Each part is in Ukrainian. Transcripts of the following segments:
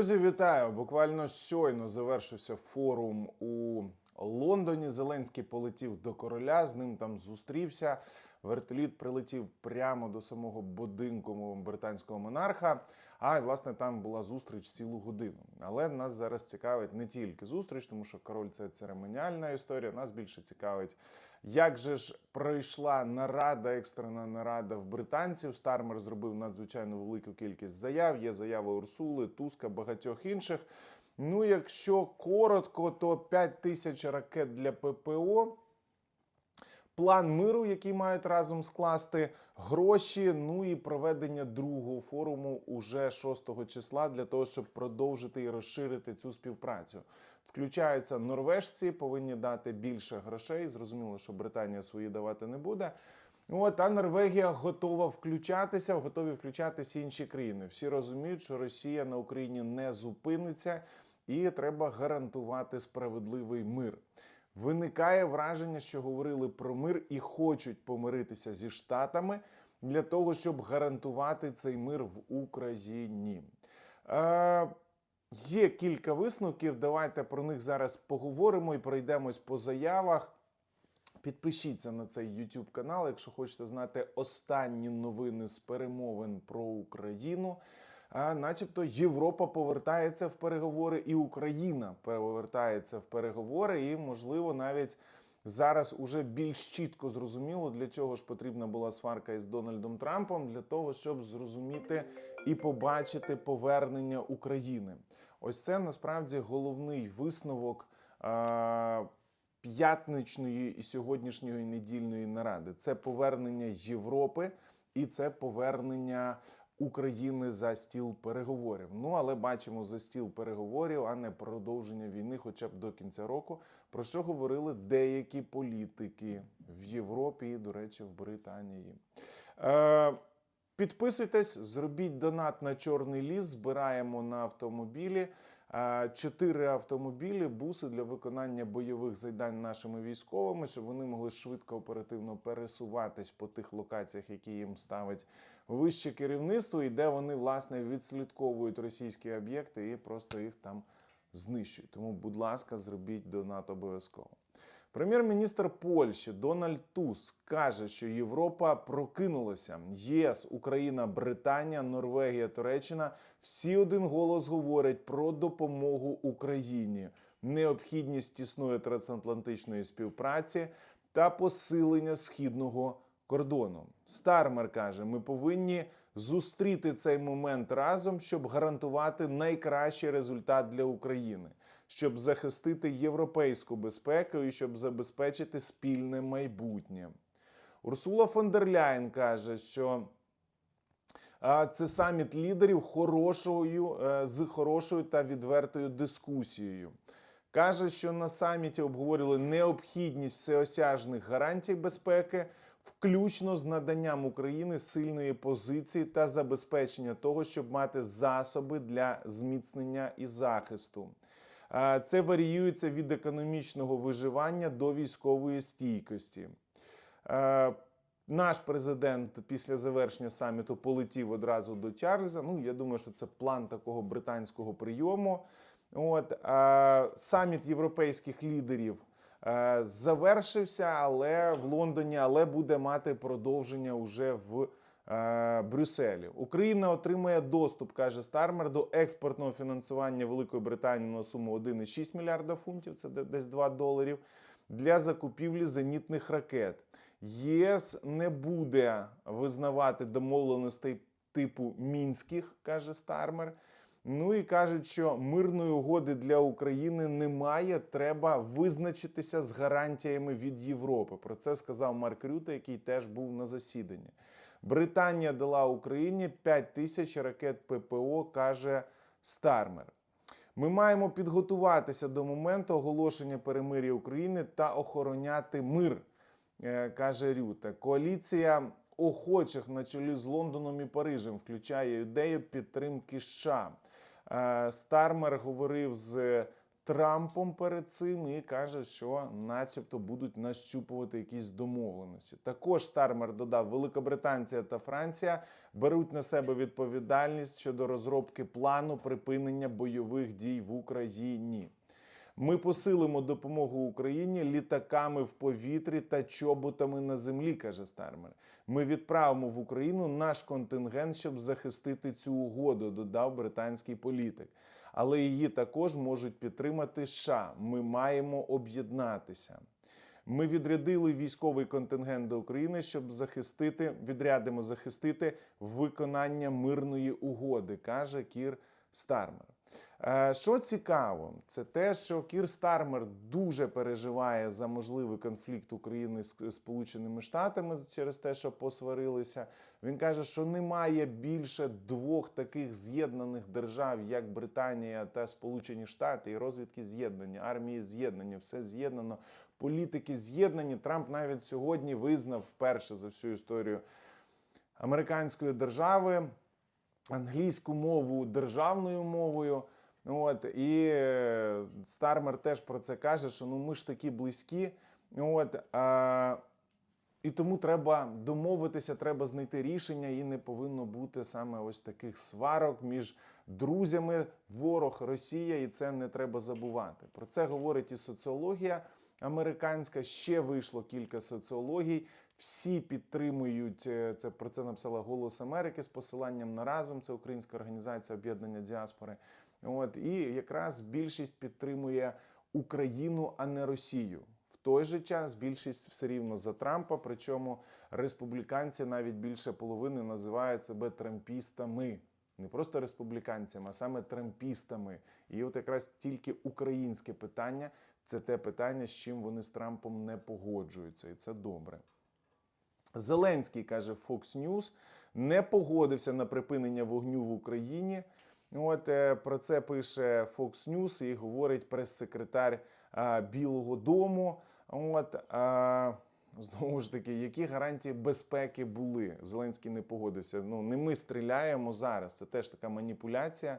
Друзі, вітаю! Буквально щойно завершився форум у Лондоні. Зеленський полетів до короля, з ним там зустрівся. Вертоліт прилетів прямо до самого будинку британського монарха. А власне там була зустріч цілу годину. Але нас зараз цікавить не тільки зустріч, тому що король це церемоніальна історія. Нас більше цікавить, як же ж пройшла нарада, екстрена нарада в британців. Стармер зробив надзвичайно велику кількість заяв. Є заяви Урсули, Туска, багатьох інших. Ну, якщо коротко, то 5 тисяч ракет для ППО. План миру, який мають разом скласти гроші, ну і проведення другого форуму уже 6 числа для того, щоб продовжити і розширити цю співпрацю. Включаються норвежці, повинні дати більше грошей. Зрозуміло, що Британія свої давати не буде. От, а Норвегія готова включатися, готові включатися інші країни. Всі розуміють, що Росія на Україні не зупиниться, і треба гарантувати справедливий мир. Виникає враження, що говорили про мир і хочуть помиритися зі штатами для того, щоб гарантувати цей мир в Україні. Е, є кілька висновків. Давайте про них зараз поговоримо і пройдемось по заявах. Підпишіться на цей YouTube канал, якщо хочете знати останні новини з перемовин про Україну. А, начебто Європа повертається в переговори, і Україна повертається в переговори, і, можливо, навіть зараз уже більш чітко зрозуміло, для чого ж потрібна була сварка із Дональдом Трампом, для того, щоб зрозуміти і побачити повернення України. Ось це насправді головний висновок. П'ятничної і сьогоднішньої недільної наради це повернення Європи і це повернення України за стіл переговорів. Ну але бачимо за стіл переговорів, а не продовження війни, хоча б до кінця року. Про що говорили деякі політики в Європі і, до речі, в Британії. Е, Підписуйтесь, зробіть донат на чорний ліс. Збираємо на автомобілі. Е, Чотири автомобілі, буси для виконання бойових завдань нашими військовими, щоб вони могли швидко оперативно пересуватись по тих локаціях, які їм ставить вище керівництво, і де вони власне відслідковують російські об'єкти і просто їх там знищують. Тому, будь ласка, зробіть донат обов'язково. Прем'єр-міністр Польщі Дональд Туск каже, що Європа прокинулася. ЄС, Україна, Британія, Норвегія, Туреччина всі один голос говорять про допомогу Україні, необхідність тісної трансатлантичної співпраці та посилення східного кордону. Стармер каже: ми повинні зустріти цей момент разом, щоб гарантувати найкращий результат для України, щоб захистити європейську безпеку і щоб забезпечити спільне майбутнє. Урсула фон дер Ляєн каже, що це саміт лідерів хорошою е, з хорошою та відвертою дискусією. Каже, що на саміті обговорювали необхідність всеосяжних гарантій безпеки, включно з наданням України сильної позиції та забезпечення того, щоб мати засоби для зміцнення і захисту. А, Це варіюється від економічного виживання до військової стійкості. Е, Наш президент після завершення саміту полетів одразу до Чарльза. Ну, я думаю, що це план такого британського прийому. От е, саміт європейських лідерів е, завершився, але в Лондоні, але буде мати продовження уже в е, Брюсселі. Україна отримає доступ, каже Стармер, до експортного фінансування Великої Британії на суму 1,6 мільярда фунтів. Це де- десь 2 доларів. Для закупівлі зенітних ракет ЄС не буде визнавати домовленостей типу мінських, каже Стармер. Ну і кажуть, що мирної угоди для України немає. Треба визначитися з гарантіями від Європи. Про це сказав Марк Рюте, який теж був на засіданні. Британія дала Україні 5 тисяч ракет ППО, каже Стармер. Ми маємо підготуватися до моменту оголошення перемир'я України та охороняти мир, е, каже Рюте. Коаліція охочих на чолі з Лондоном і Парижем включає ідею підтримки США. Е, Стармер говорив з Трампом перед цим і каже, що, начебто, будуть нащупувати якісь домовленості. Також Стармер додав, Великобританція та Франція беруть на себе відповідальність щодо розробки плану припинення бойових дій в Україні. Ми посилимо допомогу Україні літаками в повітрі та чоботами на землі, каже Стармер. Ми відправимо в Україну наш контингент, щоб захистити цю угоду, додав британський політик. Але її також можуть підтримати США. Ми маємо об'єднатися. Ми відрядили військовий контингент до України, щоб захистити, відрядимо захистити виконання мирної угоди, каже Кір Стармер. Е, Що цікаво, це те, що Кір Стармер дуже переживає за можливий конфлікт України з Сполученими Штатами через те, що посварилися. Він каже, що немає більше двох таких з'єднаних держав, як Британія та Сполучені Штати, і розвідки з'єднані, армії з'єднані, все з'єднано, політики з'єднані. Трамп навіть сьогодні визнав вперше за всю історію американської держави англійську мову державною мовою. От і е, Стармер теж про це каже, що ну ми ж такі близькі. От а, і тому треба домовитися, треба знайти рішення, і не повинно бути саме ось таких сварок між друзями, ворог Росія, і це не треба забувати. Про це говорить і соціологія американська. Ще вийшло кілька соціологій. Всі підтримують е, це. Про це написала Голос Америки з посиланням на разом. Це українська організація об'єднання діаспори. От і якраз більшість підтримує Україну, а не Росію. В той же час більшість все рівно за Трампа. Причому республіканці навіть більше половини називають себе трампістами. Не просто республіканцями, а саме трампістами. І от якраз тільки українське питання це те питання, з чим вони з Трампом не погоджуються, і це добре. Зеленський каже Fox News, не погодився на припинення вогню в Україні. От е, про це пише Fox News і говорить прес-секретар Білого Дому. От а, знову ж таки, які гарантії безпеки були? Зеленський не погодився. Ну не ми стріляємо зараз. Це теж така маніпуляція.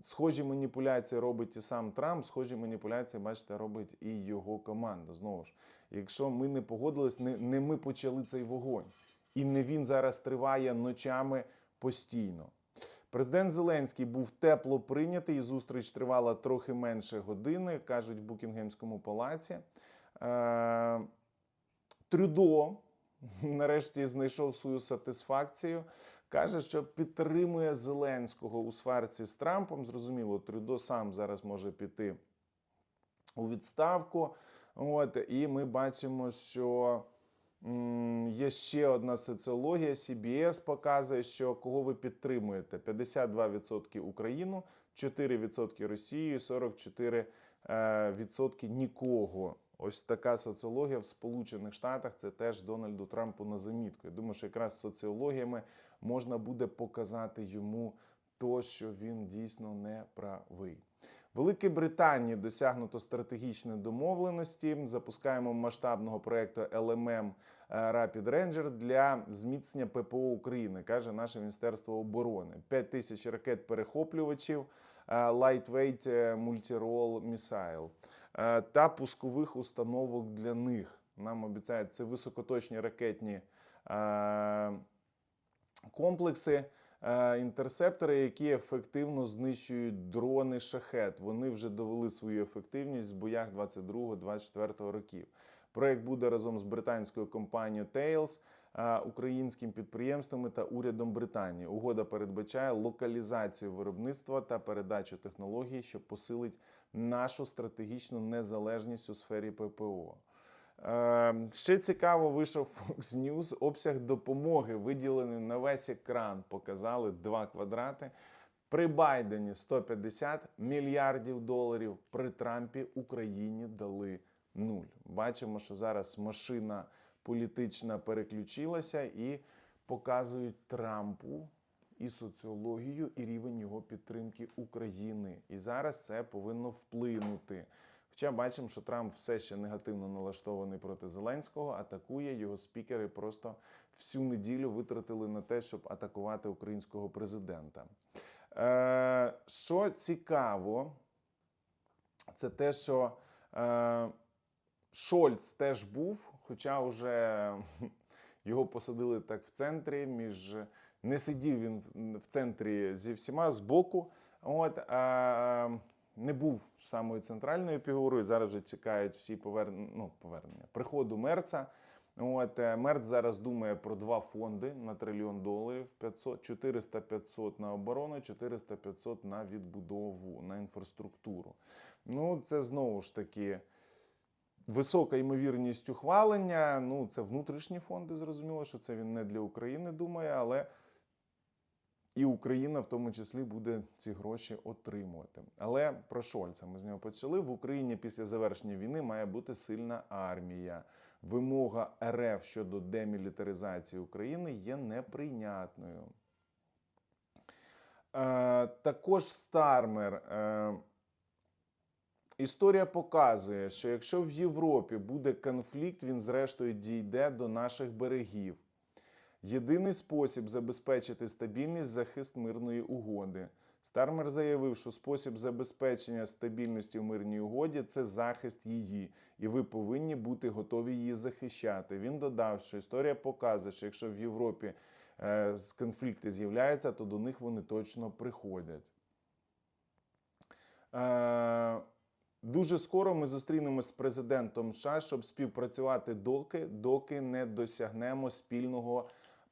Схожі маніпуляції робить і сам Трамп, схожі маніпуляції, бачите, робить і його команда. Знову ж, якщо ми не погодились, не, не ми почали цей вогонь, і не він зараз триває ночами постійно. Президент Зеленський був тепло прийнятий. і Зустріч тривала трохи менше години, кажуть в Букінгемському палаці. Е, Трюдо нарешті знайшов свою сатисфакцію. Каже, що підтримує Зеленського у сварці з Трампом. Зрозуміло, Трюдо сам зараз може піти у відставку. От, і ми бачимо, що є ще одна соціологія. CBS показує, що кого ви підтримуєте: 52% Україну, 4% Росію, 44% е, нікого. Ось така соціологія в Сполучених Штатах. Це теж Дональду Трампу на замітку. Я думаю, що якраз соціологіями можна буде показати йому то, що він дійсно не правий. Великій Британії досягнуто стратегічні домовленості. Запускаємо масштабного проекту LMM Rapid Ranger для зміцнення ППО України, каже наше Міністерство оборони. 5 тисяч ракет перехоплювачів, е, Lightweight Multi-Role Missile е, та пускових установок для них. Нам обіцяють це високоточні ракетні е, комплекси. Е, Інтерсептори, які ефективно знищують дрони шахет. Вони вже довели свою ефективність в боях 22-24 років. Проект буде разом з британською компанією Tails, е, українським підприємствами та урядом Британії. Угода передбачає локалізацію виробництва та передачу технологій, що посилить нашу стратегічну незалежність у сфері ППО. Е, Ще цікаво вийшов Fox News. Обсяг допомоги, виділений на весь екран, показали два квадрати. При Байдені 150 мільярдів доларів. При Трампі Україні дали нуль. Бачимо, що зараз машина політична переключилася і показують Трампу і соціологію, і рівень його підтримки України. І зараз це повинно вплинути. Хоча бачимо, що Трамп все ще негативно налаштований проти Зеленського, атакує його спікери. Просто всю неділю витратили на те, щоб атакувати українського президента. Е, що цікаво, це те, що е, Шольц теж був, хоча вже його посадили так в центрі. Між не сидів він в- центрі зі всіма збоку. От а, не був самою центральною фігурою. Зараз вже чекають всі повернення, ну, повернення приходу Мерца. От е, Мерц зараз думає про два фонди на трильйон доларів: 400-500 на оборону, 400-500 на відбудову, на інфраструктуру. Ну, це знову ж таки висока ймовірність ухвалення. Ну, це внутрішні фонди, зрозуміло, що це він не для України думає, але і Україна в тому числі буде ці гроші отримувати. Але про Шольца ми з нього почали. В Україні після завершення війни має бути сильна армія. Вимога РФ щодо демілітаризації України є неприйнятною. Е, також Стармер. Е, Історія показує, що якщо в Європі буде конфлікт, він зрештою дійде до наших берегів. Єдиний спосіб забезпечити стабільність захист мирної угоди. Стармер заявив, що спосіб забезпечення стабільності в мирній угоді це захист її, і ви повинні бути готові її захищати. Він додав, що історія показує, що якщо в Європі е, конфлікти з'являються, то до них вони точно приходять. Е, Дуже скоро ми зустрінемось з президентом США, щоб співпрацювати доки, доки не досягнемо спільного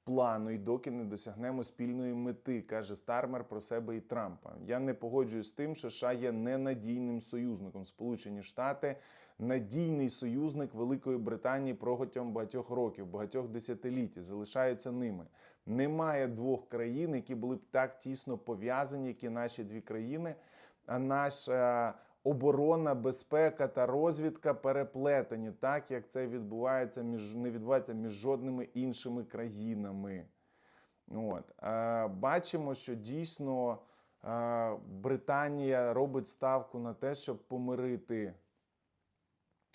плану і доки не досягнемо спільної мети, каже Стармер про себе і Трампа. Я не погоджуюсь з тим, що США є ненадійним союзником. Сполучені Штати надійний союзник Великої Британії протягом багатьох років, багатьох десятиліть, залишаються ними. Немає двох країн, які були б так тісно пов'язані, як і наші дві країни. А наша оборона, безпека та розвідка переплетені, так як це відбувається між не відбувається між жодними іншими країнами. От. Е, бачимо, що дійсно е, Британія робить ставку на те, щоб помирити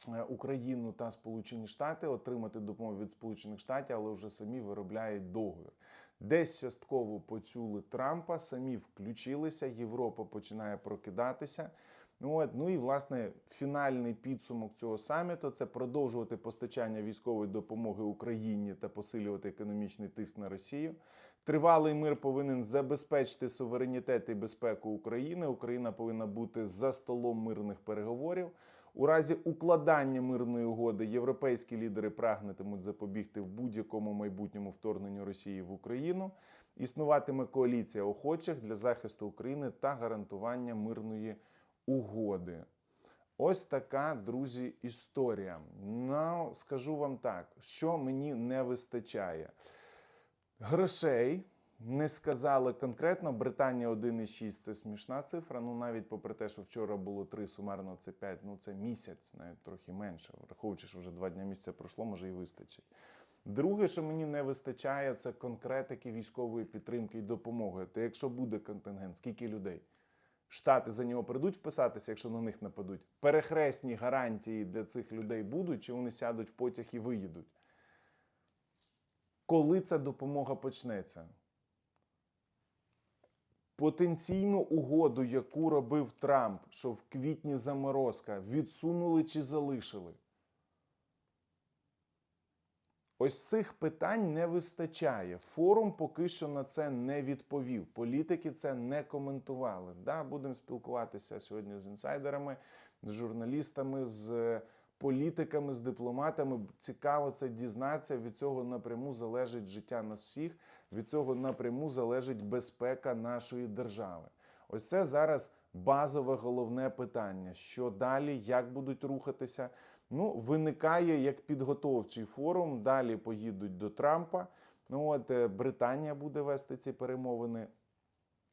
е, Україну та Сполучені Штати, отримати допомогу від Сполучених Штатів, але вже самі виробляють договір. Десь частково почули Трампа, самі включилися, Європа починає прокидатися. Ну, от, ну і власне фінальний підсумок цього саміту це продовжувати постачання військової допомоги Україні та посилювати економічний тиск на Росію. Тривалий мир повинен забезпечити суверенітет і безпеку України. Україна повинна бути за столом мирних переговорів. У разі укладання мирної угоди європейські лідери прагнетимуть запобігти в будь-якому майбутньому вторгненню Росії в Україну. Існуватиме коаліція охочих для захисту України та гарантування мирної угоди. Ось така, друзі, історія. Ну, скажу вам так, що мені не вистачає. Грошей не сказали конкретно. Британія 1,6 це смішна цифра. Ну, навіть попри те, що вчора було 3, сумарно це 5, ну це місяць, навіть трохи менше. Враховуючи, що вже два дні місяця пройшло, може і вистачить. Друге, що мені не вистачає, це конкретики військової підтримки і допомоги. То якщо буде контингент, скільки людей? Штати за нього прийдуть вписатися, якщо на них нападуть. Перехресні гарантії для цих людей будуть, чи вони сядуть в потяг і виїдуть? Коли ця допомога почнеться? Потенційну угоду, яку робив Трамп, що в квітні заморозка, відсунули чи залишили? Ось цих питань не вистачає. Форум поки що на це не відповів. Політики це не коментували. Да, будемо спілкуватися сьогодні з інсайдерами, з журналістами, з е, політиками, з дипломатами. Цікаво це дізнатися. Від цього напряму залежить життя нас всіх. Від цього напряму залежить безпека нашої держави. Ось це зараз базове головне питання: що далі, як будуть рухатися. Ну, виникає як підготовчий форум. Далі поїдуть до Трампа. Ну от е, Британія буде вести ці перемовини.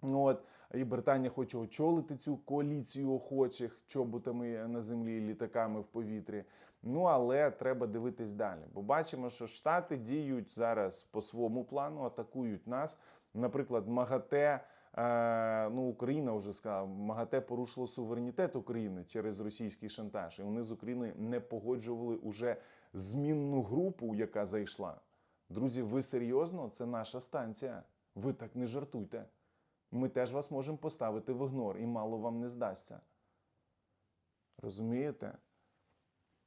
Ну от і Британія хоче очолити цю коаліцію охочих чоботами на землі, літаками в повітрі. Ну але треба дивитись далі. Бо бачимо, що Штати діють зараз по своєму плану, атакують нас. Наприклад, МАГАТЕ. Е, ну, Україна вже сказала, МАГАТЕ порушило суверенітет України через російський шантаж. І вони з України не погоджували уже змінну групу, яка зайшла. Друзі, ви серйозно? Це наша станція. Ви так не жартуйте. Ми теж вас можемо поставити в ігнор, і мало вам не здасться. Розумієте?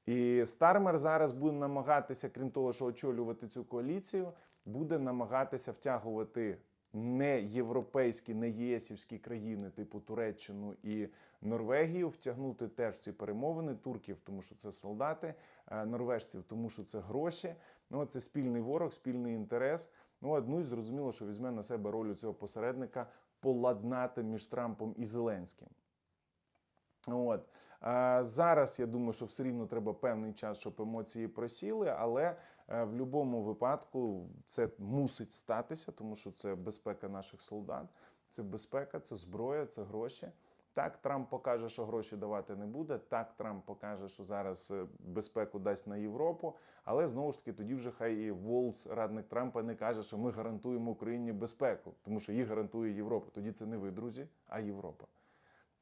І Стармер зараз буде намагатися, крім того, що очолювати цю коаліцію, буде намагатися втягувати не європейські, не єсівські країни, типу Туреччину і Норвегію, втягнути теж в ці перемовини турків, тому що це солдати, е, норвежців, тому що це гроші. Ну, це спільний ворог, спільний інтерес. Ну, одну і зрозуміло, що візьме на себе роль цього посередника поладнати між Трампом і Зеленським. От Е, зараз я думаю, що все рівно треба певний час, щоб емоції просіли, але е, в будь-якому випадку це мусить статися, тому що це безпека наших солдат, це безпека, це зброя, це гроші. Так, Трамп покаже, що гроші давати не буде. Так, Трамп покаже, що зараз е, безпеку дасть на Європу. Але знову ж таки, тоді вже хай і Волц, радник Трампа, не каже, що ми гарантуємо Україні безпеку, тому що їх гарантує Європа. Тоді це не ви, друзі, а Європа.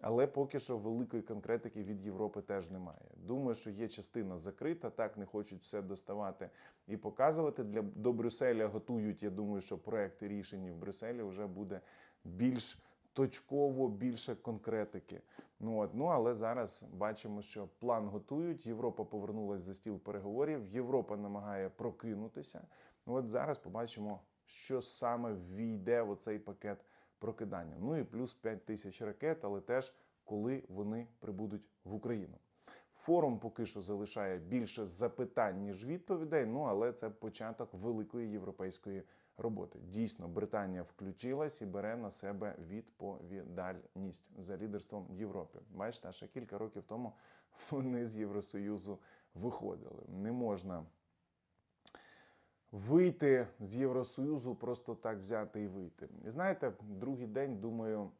Але поки що великої конкретики від Європи теж немає. Думаю, що є частина закрита, так не хочуть все доставати і показувати. Для до Брюсселя готують. Я думаю, що проекти рішень в Брюсселі вже буде більш точково, більше конкретики. Ну от ну але зараз бачимо, що план готують. Європа повернулася за стіл переговорів. Європа намагає прокинутися. Ну от зараз побачимо, що саме ввійде в оцей пакет прокидання. Ну і плюс 5 тисяч ракет, але теж коли вони прибудуть в Україну. Форум поки що залишає більше запитань, ніж відповідей. Ну але це початок великої європейської роботи. Дійсно, Британія включилась і бере на себе відповідальність за лідерством Європи. Бачите, ще кілька років тому вони з Євросоюзу виходили. Не можна вийти з Євросоюзу, просто так взяти і вийти. І знаєте, другий день думаю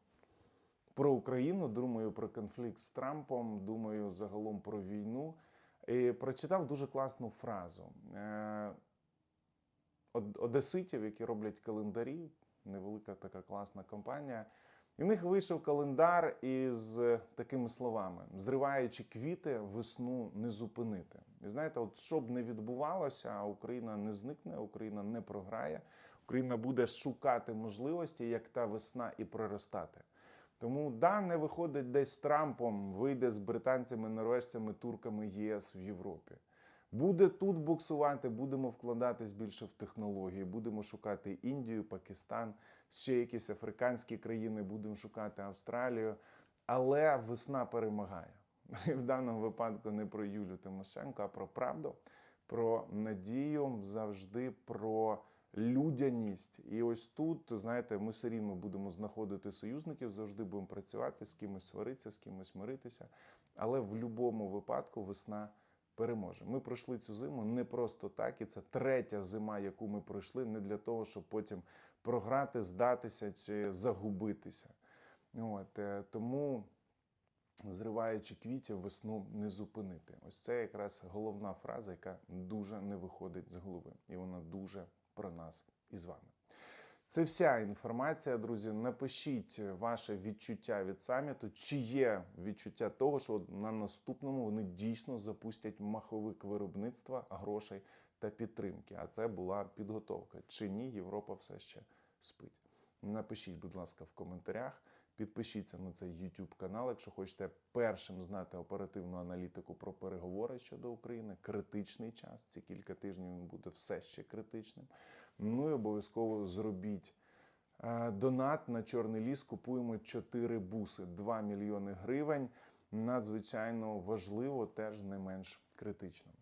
про Україну, думаю про конфлікт з Трампом, думаю загалом про війну. І прочитав дуже класну фразу Е, одеситів, які роблять календарі, невелика така класна компанія. І в них вийшов календар із такими словами: зриваючи квіти, весну не зупинити. І знаєте, от що б не відбувалося, Україна не зникне, Україна не програє, Україна буде шукати можливості, як та весна, і проростати. Тому да, не виходить десь з Трампом, вийде з британцями, норвежцями, турками ЄС в Європі. Буде тут буксувати, будемо вкладатись більше в технології, будемо шукати Індію, Пакистан, ще якісь африканські країни, будемо шукати Австралію. Але весна перемагає. І в даному випадку не про Юлю Тимошенко, а про правду, про надію, завжди про людяність. І ось тут, знаєте, ми все рівно будемо знаходити союзників, завжди будемо працювати, з кимось сваритися, з кимось миритися. Але в будь-якому випадку весна переможе. Ми пройшли цю зиму не просто так, і це третя зима, яку ми пройшли, не для того, щоб потім програти, здатися чи загубитися. От, е, тому, зриваючи квітів, весну не зупинити. Ось це якраз головна фраза, яка дуже не виходить з голови, і вона дуже про нас і з вами. Це вся інформація, друзі. Напишіть ваше відчуття від саміту. Чи є відчуття того, що на наступному вони дійсно запустять маховик виробництва грошей та підтримки? А це була підготовка. Чи ні, Європа все ще спить? Напишіть, будь ласка, в коментарях. Підпишіться на цей YouTube канал, якщо хочете першим знати оперативну аналітику про переговори щодо України. Критичний час. Ці кілька тижнів він буде все ще критичним. Ну і обов'язково зробіть е, донат на Чорний ліс. Купуємо 4 буси, 2 мільйони гривень. Надзвичайно важливо, теж не менш критично.